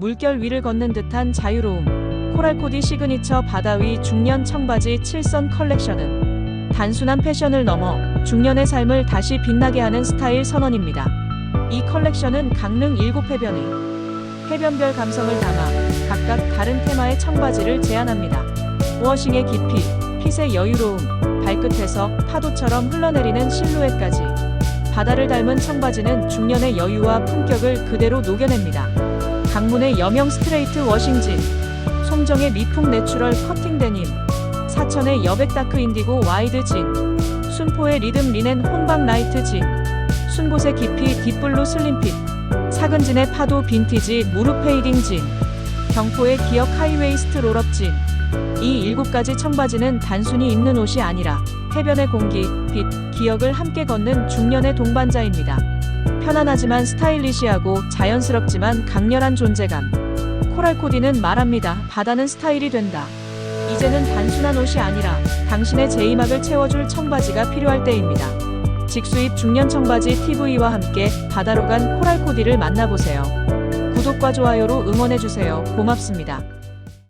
물결 위를 걷는 듯한 자유로움. 코랄코디 시그니처 바다 위 중년 청바지 7선 컬렉션은 단순한 패션을 넘어 중년의 삶을 다시 빛나게 하는 스타일 선언입니다. 이 컬렉션은 강릉 7해변의 해변별 감성을 담아 각각 다른 테마의 청바지를 제안합니다. 워싱의 깊이, 핏의 여유로움, 발끝에서 파도처럼 흘러내리는 실루엣까지 바다를 닮은 청바지는 중년의 여유와 품격을 그대로 녹여냅니다. 강문의 여명 스트레이트 워싱진, 송정의 미풍 내추럴 커팅 데님, 사천의 여백 다크 인디고 와이드 진, 순포의 리듬 리넨 혼방 라이트 진, 순곳의 깊이 딥블루 슬림핏, 사근진의 파도 빈티지 무릎 페이딩 진, 경포의 기억 하이웨이스트 롤업 진. 이 일곱 가지 청바지는 단순히 입는 옷이 아니라 해변의 공기, 빛, 기억을 함께 걷는 중년의 동반자입니다. 편안하지만 스타일리시하고 자연스럽지만 강렬한 존재감. 코랄 코디는 말합니다. 바다는 스타일이 된다. 이제는 단순한 옷이 아니라 당신의 제이막을 채워줄 청바지가 필요할 때입니다. 직수입 중년 청바지 TV와 함께 바다로 간 코랄 코디를 만나보세요. 구독과 좋아요로 응원해주세요. 고맙습니다.